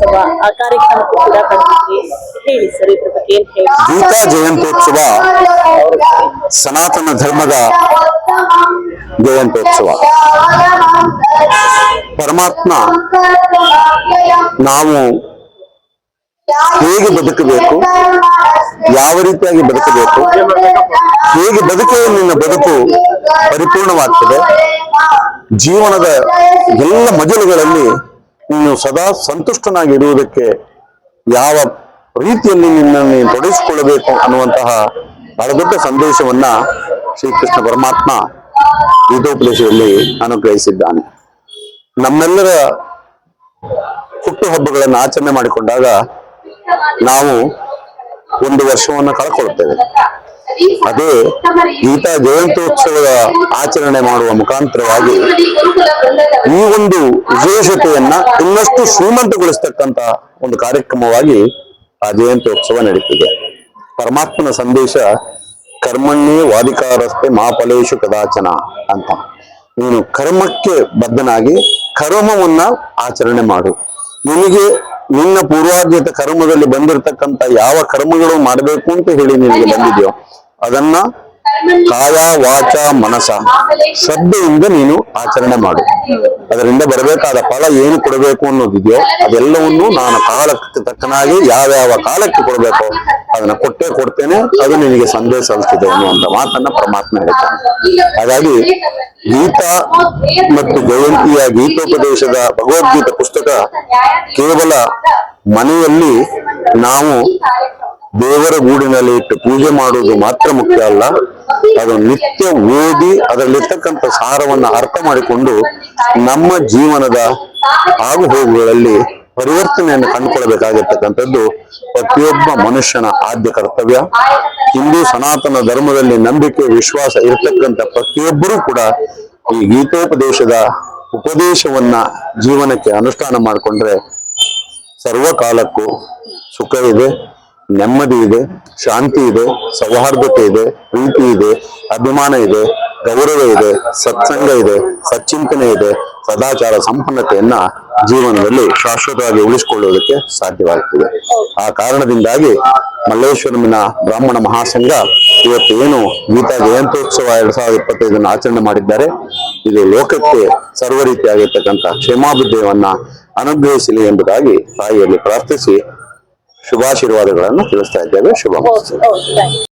ಜಯಂತ್ಯೋತ್ಸವ ಆ ಕೂಡ ಬಂದಿದ್ವಿ ಹೇಳಿ ಸರ್, ಇದ್ರ ಬಗ್ಗೆ ಏನ್ ಹೇಳಿ? ಗೀತಾ ಜಯಂತ್ಯೋತ್ಸವ, ಸನಾತನ ಧರ್ಮದ ಜಯಂತ್ಯೋತ್ಸವ. ಪರಮಾತ್ಮ, ನಾವು ಹೇಗೆ ಬದುಕಬೇಕು, ಯಾವ ರೀತಿಯಾಗಿ ಬದುಕಬೇಕು, ಹೇಗೆ ಬದುಕಿದ್ರೆ ನಿನ್ನ ಬದುಕು ಪರಿಪೂರ್ಣವಾಗ್ತದೆ, ಜೀವನದ ಎಲ್ಲ ಮಜಲುಗಳಲ್ಲಿ ನೀನು ಸದಾ ಸಂತುಷ್ಟನಾಗಿರುವುದಕ್ಕೆ ಯಾವ ರೀತಿಯಲ್ಲಿ ನಿನ್ನನ್ನು ನೀನು ತೊಡಗಿಸಿಕೊಳ್ಳಬೇಕು ಅನ್ನುವಂತಹ ಬಹಳ ದೊಡ್ಡ ಸಂದೇಶವನ್ನ ಶ್ರೀಕೃಷ್ಣ ಪರಮಾತ್ಮ ಗೀತೋಪದೇಶದಲ್ಲಿ ಅನುಗ್ರಹಿಸಿದ್ದಾನೆ. ನಮ್ಮೆಲ್ಲರ ಹುಟ್ಟುಹಬ್ಬಗಳನ್ನು ಆಚರಣೆ ಮಾಡಿಕೊಂಡಾಗ ನಾವು ಒಂದು ವರ್ಷವನ್ನು ಕಳ್ಕೊಳ್ತೇವೆ. ಅದೇ ಗೀತಾ ಜಯಂತ್ಯೋತ್ಸವದ ಆಚರಣೆ ಮಾಡುವ ಮುಖಾಂತರವಾಗಿ ಈ ಒಂದು ವಿಶೇಷತೆಯನ್ನ ಇನ್ನಷ್ಟು ಶ್ರೀಮಂತಗೊಳಿಸ್ತಕ್ಕಂತ ಒಂದು ಕಾರ್ಯಕ್ರಮವಾಗಿ ಆ ಜಯಂತ್ಯೋತ್ಸವ ನಡೀತಿದೆ. ಪರಮಾತ್ಮನ ಸಂದೇಶ, ಕರ್ಮಣ್ಣೇ ವಾದಿಕಾರಸ್ತೆ ಮಾಫಲೇಶು ಕದಾಚನ ಅಂತ. ನೀನು ಕರ್ಮಕ್ಕೆ ಬದ್ಧನಾಗಿ ಕರ್ಮವನ್ನ ಆಚರಣೆ ಮಾಡು. ನಿನಗೆ ನಿನ್ನ ಪೂರ್ವಾರ್ಜಿತ ಕರ್ಮದಲ್ಲಿ ಬಂದಿರತಕ್ಕಂತ ಯಾವ ಕರ್ಮಗಳು ಮಾಡಬೇಕು ಅಂತ ಹೇಳಿ ನಿನಗೆ ಬಂದಿದೆಯೋ ಅದನ್ನ ಕಾಯ, ವಾಚ, ಮನಸ ಶ್ರದ್ಧೆಯಿಂದ ನೀನು ಆಚರಣೆ ಮಾಡು. ಅದರಿಂದ ಬರಬೇಕಾದ ಫಲ ಏನು ಕೊಡಬೇಕು ಅನ್ನೋದಿದೆಯೋ ಅದೆಲ್ಲವನ್ನು ನಾನು ಕಾಲಕ್ಕೆ ತಕ್ಕನಾಗಿ ಯಾವ್ಯಾವ ಕಾಲಕ್ಕೆ ಕೊಡಬೇಕು ಅದನ್ನ ಕೊಟ್ಟೇ ಕೊಡ್ತೇನೆ. ಅದು ನಿನಗೆ ಸಂದೇಶ ಸಲ್ತಿದೆ ಅನ್ನುವಂತ ಮಾತನ್ನ ಪರಮಾತ್ಮ ಹೇಳ್ತಾನೆ. ಹಾಗಾಗಿ ಗೀತಾ ಮತ್ತು ಜಯಂತಿಯ ಗೀತೋಪದೇಶದ ಭಗವದ್ಗೀತ ಪುಸ್ತಕ ಕೇವಲ ಮನೆಯಲ್ಲಿ ನಾವು ದೇವರ ಗೂಡಿನಲ್ಲಿ ಇಟ್ಟು ಪೂಜೆ ಮಾಡುವುದು ಮಾತ್ರ ಮುಖ್ಯ ಅಲ್ಲ. ಅದು ನಿತ್ಯ ಓದಿ ಅದರಲ್ಲಿರ್ತಕ್ಕಂಥ ಸಾರವನ್ನ ಅರ್ಥ ಮಾಡಿಕೊಂಡು ನಮ್ಮ ಜೀವನದ ಆಗು ಹೋಗುಗಳಲ್ಲಿ ಪರಿವರ್ತನೆಯನ್ನು ಕಂಡುಕೊಳ್ಳಬೇಕಾಗಿರ್ತಕ್ಕಂಥದ್ದು ಪ್ರತಿಯೊಬ್ಬ ಮನುಷ್ಯನ ಆದ್ಯ ಕರ್ತವ್ಯ. ಹಿಂದೂ ಸನಾತನ ಧರ್ಮದಲ್ಲಿ ನಂಬಿಕೆ, ವಿಶ್ವಾಸ ಇರತಕ್ಕಂಥ ಪ್ರತಿಯೊಬ್ಬರೂ ಕೂಡ ಈ ಗೀತೋಪದೇಶದ ಉಪದೇಶವನ್ನ ಜೀವನಕ್ಕೆ ಅನುಷ್ಠಾನ ಮಾಡಿಕೊಂಡ್ರೆ ಸರ್ವಕಾಲಕ್ಕೂ ಸುಖವಿದೆ. ನೆಮ್ಮದಿ ಇದೆ, ಶಾಂತಿ ಇದೆ, ಸೌಹಾರ್ದತೆ ಇದೆ, ಪ್ರೀತಿ ಇದೆ, ಅಭಿಮಾನ ಇದೆ, ಗೌರವ ಇದೆ, ಸತ್ಸಂಗ ಇದೆ, ಸಚ್ಚಿಂತನೆ ಇದೆ, ಸದಾಚಾರ ಸಂಪನ್ನತೆಯನ್ನ ಜೀವನದಲ್ಲಿ ಶಾಶ್ವತವಾಗಿ ಉಳಿಸಿಕೊಳ್ಳುವುದಕ್ಕೆ ಸಾಧ್ಯವಾಗುತ್ತದೆ ಆ ಕಾರಣದಿಂದಾಗಿ ಮಲ್ಲೇಶ್ವರಮಿನ ಬ್ರಾಹ್ಮಣ ಮಹಾಸಂಘ ಇವತ್ತು ಏನು ಗೀತಾ ಜಯಂತ್ಯೋತ್ಸವ ಎರಡ್ ಸಾವಿರದ ಇಪ್ಪತ್ತೈದನ್ನು ಆಚರಣೆ ಮಾಡಿದ್ದಾರೆ. ಇದು ಲೋಕಕ್ಕೆ ಸರ್ವ ರೀತಿಯಾಗಿರ್ತಕ್ಕಂಥ ಕ್ಷೇಮಾಭಿದಯವನ್ನ ಅನುಗ್ರಹಿಸಲಿ ಎಂಬುದಾಗಿ ತಾಯಿಯಲ್ಲಿ ಪ್ರಾರ್ಥಿಸಿ ಶುಭಾಶೀರ್ವಾದಗಳನ್ನು ತಿಳಿಸ್ತಾ ಇದ್ದೇವೆ. ಶುಭ